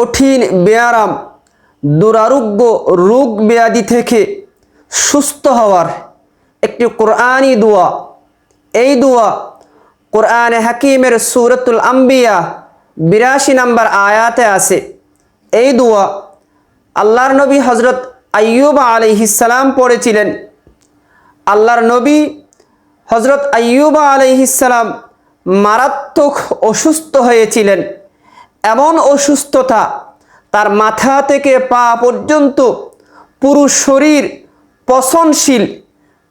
কঠিন ব্যায়াম, দুরারোগ্য রোগ ব্যাধি থেকে সুস্থ হওয়ার একটি কোরআনই দোয়া। এই দোয়া কোরআনে হাকিমের সুরতুল আম্বিয়া বিরাশি নাম্বার আয়াতে আছে। এই দোয়া আল্লাহর নবী হজরত আইয়ুব আলহিসাল্লাম পড়েছিলেন। আল্লাহর নবী হজরত আইয়ুবা আলহিসাল্লাম মারাত্মক অসুস্থ হয়েছিলেন। এমন অসুস্থতা, তার মাথা থেকে পা পর্যন্ত পুরো শরীর পচনশীল,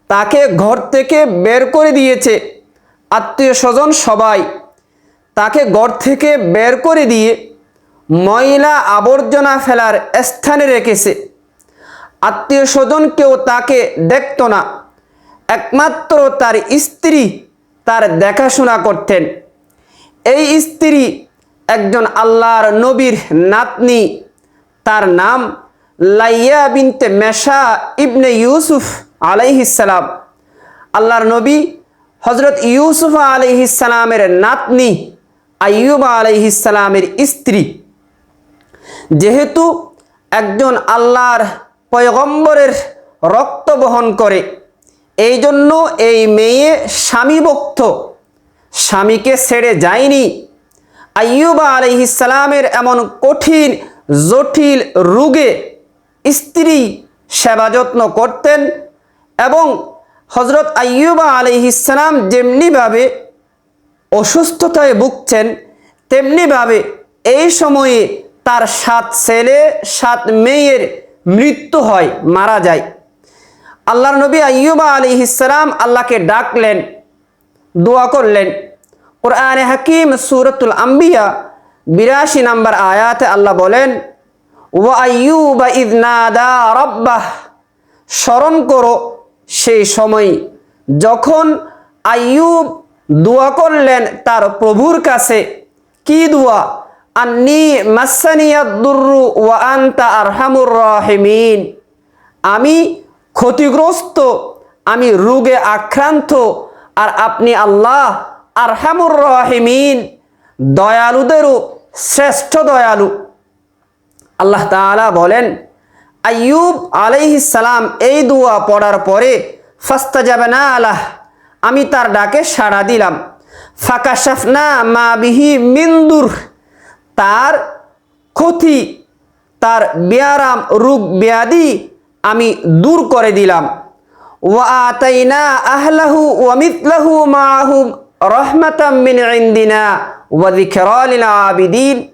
তাকে ঘর থেকে বের করে দিয়েছে আত্মীয় স্বজন সবাই। তাকে ঘর থেকে বের করে দিয়ে ময়লা আবর্জনা ফেলার স্থানে রেখেছে। আত্মীয় স্বজন কেউ তাকে দেখত না, একমাত্র তার স্ত্রী তার দেখাশোনা করতেন। এই স্ত্রী একজন আল্লাহর নবীর নাতনি, তার নাম লাইয়া বিনতে মেশা ইবনে ইউসুফ আলাইহিসালাম আল্লাহর নবী হজরত ইউসুফ আলাইহিসালামের নাতনি আইয়ুবা আলাইহিসালামের স্ত্রী। যেহেতু একজন আল্লাহর পয়গম্বরের রক্ত বহন করে এই জন্য এই মেয়ে স্বামীভক্ত। স্বামীকে ছেড়ে যায়নি। আইয়ুবা আলহিসালামের এমন কঠিন, জটিল রোগে স্ত্রী সেবা যত্ন করতেন এবং হজরত আইয়ুবা আলহিসাম যেমনিভাবে অসুস্থতায় ভুগছেন, তেমনিভাবে এই সময়ে তার সাত ছেলে, সাত মেয়ের মৃত্যু হয়, মারা যায়। আল্লাহর নবী আইয়ুবা আলী ইসলাম আল্লাহকে ডাকলেন, দোয়া করলেন। কোরআনে হাকিম সুরতুল আম্বিয়া বিরাশি নাম্বার আয়াতে আল্লাহ বলেন স্মরণ করো সেই সময় যখন আইয়ুব দোয়া করলেন তার প্রভুর কাছে কি দোয়া আন্নি মাসানিয়াদুরু ওয়া রাহিমিন আমি ক্ষতিগ্রস্ত আমি রোগে আক্রান্ত আর আপনি আল্লাহ আরহামুর রাহিমিন, দয়ালুদেরও শ্রেষ্ঠ দয়ালু। আল্লাহ তাআলা বলেন, আইয়ুব সালাম এই দোয়া পড়ার পরে ফাস্তা যাবে না আলাহ, আমি তার ডাকে সাড়া দিলাম। ফাঁকা সাফনা মা বিহি মিন্দুর তার ক্ষতি, তার ব্যারাম রোগ ব্যাধি আমি দূর করে দিলাম। ওয়া আতাইনা আহলাহু ওয়া মিথলাহু মাহুম আবিদিন।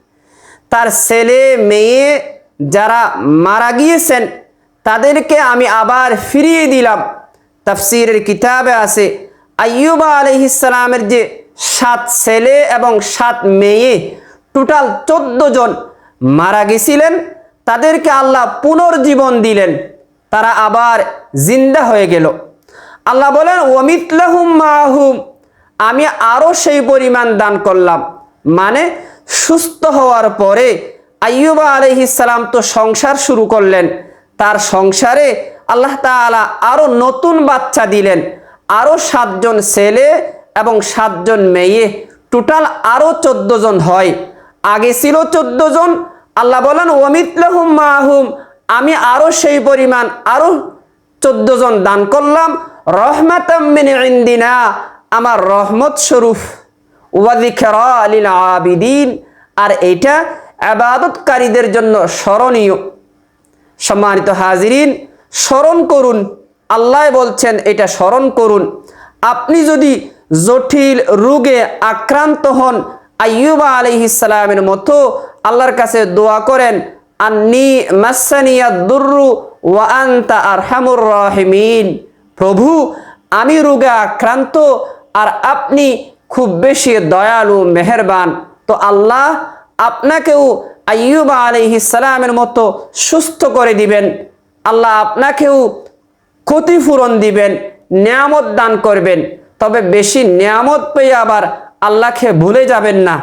তার ছেলে, মেয়ে যারা মারা গিয়েছেন, তাদেরকে আমি আবার ফিরিয়ে দিলাম। তাফসিরের কিতাবে আছে, আইয়ুবা আলহিসালামের যে সাত ছেলে এবং সাত মেয়ে, টোটাল চোদ্দ জন মারা গেছিলেন। তাদেরকে আল্লাহ পুনর্জীবন দিলেন। তারা আবার জিন্দা হয়ে গেল। আল্লাহ বলেন ওমিতলাহুম মাহুম। আমি আরও সেই পরিমাণ দান করলাম। মানে সুস্থ হওয়ার পরে আইয়ুবা আলহিসাল্লাম তো সংসার শুরু করলেন। তার সংসারে আল্লাহ তালা আরও নতুন বাচ্চা দিলেন। আরও সাতজন ছেলে এবং সাতজন মেয়ে। টোটাল আরও চোদ্দ জন হয়। আগে ছিল চোদ্দ জন। আল্লাহ বলেন, ওমিতলাহুম মাহুম। আমি আরও সেই পরিমাণ আরও চোদ্দ জন দান করলাম। রহমাতাম্মিন আমার রহমত স্বরূপ। আবিদিন, আর এটা আবাদতকারীদের জন্য স্মরণীয়। সম্মানিত হাজিরিন, স্মরণ করুন। আল্লাহ বলছেন, এটা স্মরণ করুন। আপনি যদি জটিল রোগে আক্রান্ত হন, আইয়ুবা আলহিসালামের মতো আল্লাহর কাছে দোয়া করেন, আন্নি মাসানিয়া দুর্রু ওয়া আন্তা আরহামুর রাহিমিন। প্রভু, আমি রোগে আক্রান্ত আর আপনি খুব বেশি দয়ালু, মেহেরবান। তো আল্লাহ আপনাকেও আইয়ুবা আলহিসালামের মতো সুস্থ করে দিবেন। আল্লাহ আপনাকেও ক্ষতিপূরণ দিবেন, নিয়ামত দান করবেন। তবে বেশি নিয়ামত পেয়ে আবার আল্লাহকে ভুলে যাবেন না।